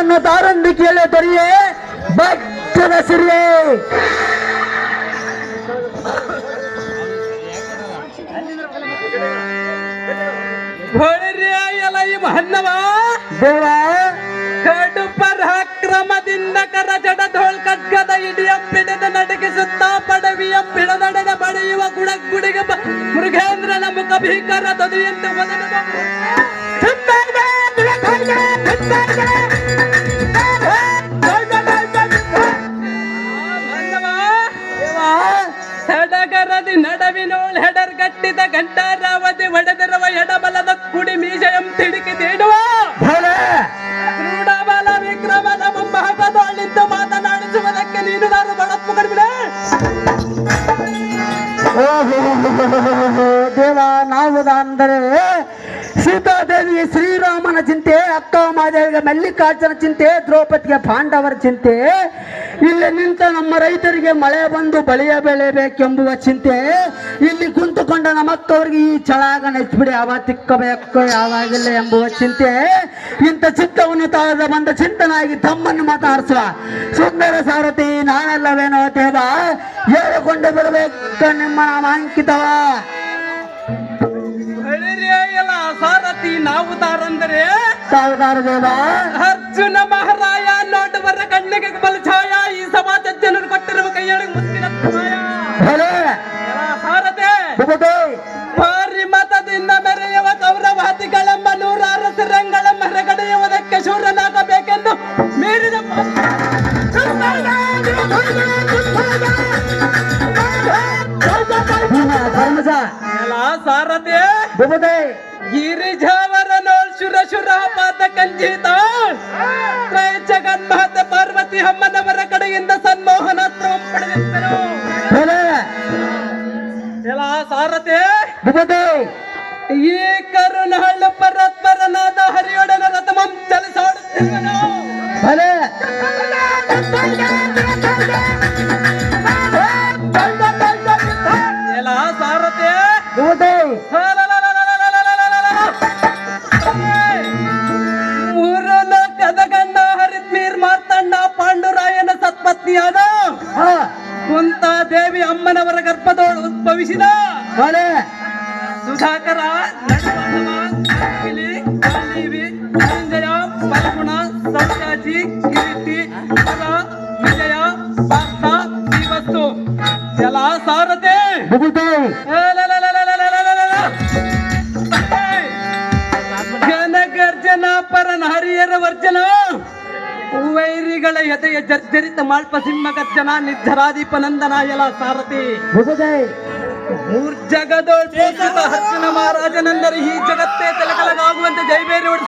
ಚಿತ್ತವನ್ನು ತಾರೊಂದು ಕೇಳಿ ದೊರೆಯೇ ಭಕ್ತದ ಸಿರಿಯೇ. ಈ ಮಹನ್ನವ ದೇವ ಕಡು ಪರಾಕ್ರಮದಿಂದ ಕರ ಜಡ ಧೋಳ್ ಖಡ್ಗದ ಇಡಿಯ ಪಿಡಿದ ನಡಗಿಸುತ್ತಾ ಪಡವಿಯ ಪಿಡದಡದ ಬಡಿಯುವ ಗುಡ ಗುಡಿಗ ಬ- ಮೃಗೇಂದ್ರನ ಮುಖ ಭೀಕರ ದೊದೆಯಂತೆ ವದನದ ಸಡಗರದಿ ನಡವಿನೋಳ್ ಹೆಡರ್ ಗಟ್ಟಿದ ಗಂಟಾರಾವತಿ ಒಡೆದಿರುವ ಎಡಬಲದ ಕುಡಿ ಮೀಜಯಂ ತಿಡುಕಿ ತೇಡುವ ಕ್ರೀಡಾಬಲ ವಿಕ್ರಮನ ಮುಂಭಾಗದೊಳಿದ್ದು ಮಾತನಾಡಿಸುವುದಕ್ಕೆ ನೀನು ನಾನು ಬಳಪ್ಪು ಕಡಿಮೆ ದೇವ ನಾವು ಅಂದರೆ ಸೀತಾದೇವಿಗೆ ಶ್ರೀರಾಮನ ಚಿಂತೆ, ಅಕ್ಕ ಮಾದೇವಿಗೆ ಮಲ್ಲಿಕಾರ್ಜುನ ಚಿಂತೆ ದ್ರೌಪದಿಗೆ ಪಾಂಡವರ ಚಿಂತೆ. ಇಲ್ಲಿ ನಿಂತ ನಮ್ಮ ರೈತರಿಗೆ ಮಳೆ ಬಂದು ಬಳಿಯ ಬೆಳೆಯಬೇಕೆಂಬುವ ಚಿಂತೆ. ಇಲ್ಲಿ ಕುಂತುಕೊಂಡ ನಮ್ಮಕ್ಕವ್ರಿಗೆ ಈ ಚಳಾಗ ನೆಚ್ಚಿಬಿಡಿ ಯಾವ ತಿಕ್ಕಬೇಕು, ಯಾವಾಗಿಲ್ಲ ಎಂಬುವ ಚಿಂತೆ. ಇಂಥ ಚಿತ್ತವನ್ನು ತಾಳದ ಬಂದ ಚಿಂತನಾಗಿ ತಮ್ಮನ್ನು ಮಾತಾಡಿಸುವ ಸುಂದರ ಸಾರಥಿ, ನಾನೆಲ್ಲವೇನೋ ದೇವ, ಹೇಳಿಕೊಂಡು ಬಿಡಬೇಕು ನಿಮ್ಮ ನಾಮಾಂಕಿತವ ಸಾವಿರಾರು ದೇವ. ಅರ್ಜುನ ಮಹಾರಾಯ ನೋಡುವರ ಕಣ್ಣಿಗೆ ಬಲಛಾಯ ಈ ಸಮಾಜ ಜನರು ಕೊಟ್ಟಿರುವ ಕೈಯೊಳಗೆ ಮುಂದಿನ ಭಾರಿ ಮತದಿಂದ ಮೆರೆಯುವ ಗೌರವಾದಿಗಳೆಂಬ ನೂರಾರು ಸಿರಂಗಳ ಮರಗಡೆಯುವುದಕ್ಕೆ ಶೂರನಾಗಬೇಕೆಂದು ಮೀರಿದ ಧರ್ಮಜ. ಸಾರಥೆ. ಗಿರಿಜಾವರ ನೋಳ್ ಶುರ ಶುರ ಪಾತ ಕಂಜಿತ. ತ್ರಯ ಜಗನ್ಮಾತೆ ಪಾರ್ವತಿ ಅಮ್ಮನವರ ಕಡೆಯಿಂದ ಸನ್ಮೋಹನ ಸಾರಥೆ. ಬಹುದೇ ಈ ಕರುಣಹಳ್ಳು ಪರತ್ಪರನಾದ ಹರಿಯೊಡನ ರಥಮಂ ಚಲಿಸಾಡುತ್ತಿರುವನು. ಭಲೆ ಸುಧಾಕರ ಸಂಜಯ ಫಲ್ಗುಣ ಸತ್ಯಾಜಿ ಕಿರೀಟಿ ವರ, ವಿಜಯ ಪಾರ್ಥ ಜೀವಸ್ತು ಎಲ್ಲ ಸಾರಥೆ. ಬಹುದೇ ಘನಗರ್ಜನ ಪರನ ಹರಿಯರ ವರ್ಜನ. ವೈರಿಗಳ ಎದೆಯ ಜರ್ಜರಿತ ಮಾಳ್ಪ ಸಿಂಹ ಗರ್ಜನ ನಿರ್ಧರಾದೀಪ ನಂದನ ಎಲ ಸಾರಥಿ. ಪೂಜಿತ ಅರ್ಜುನ ಮಹಾರಾಜನೆಂದರೆ ಈ ಜಗತ್ತೇ ತಲೆಕಲಗಾಗುವಂತೆ ಜೈಬೇರಿ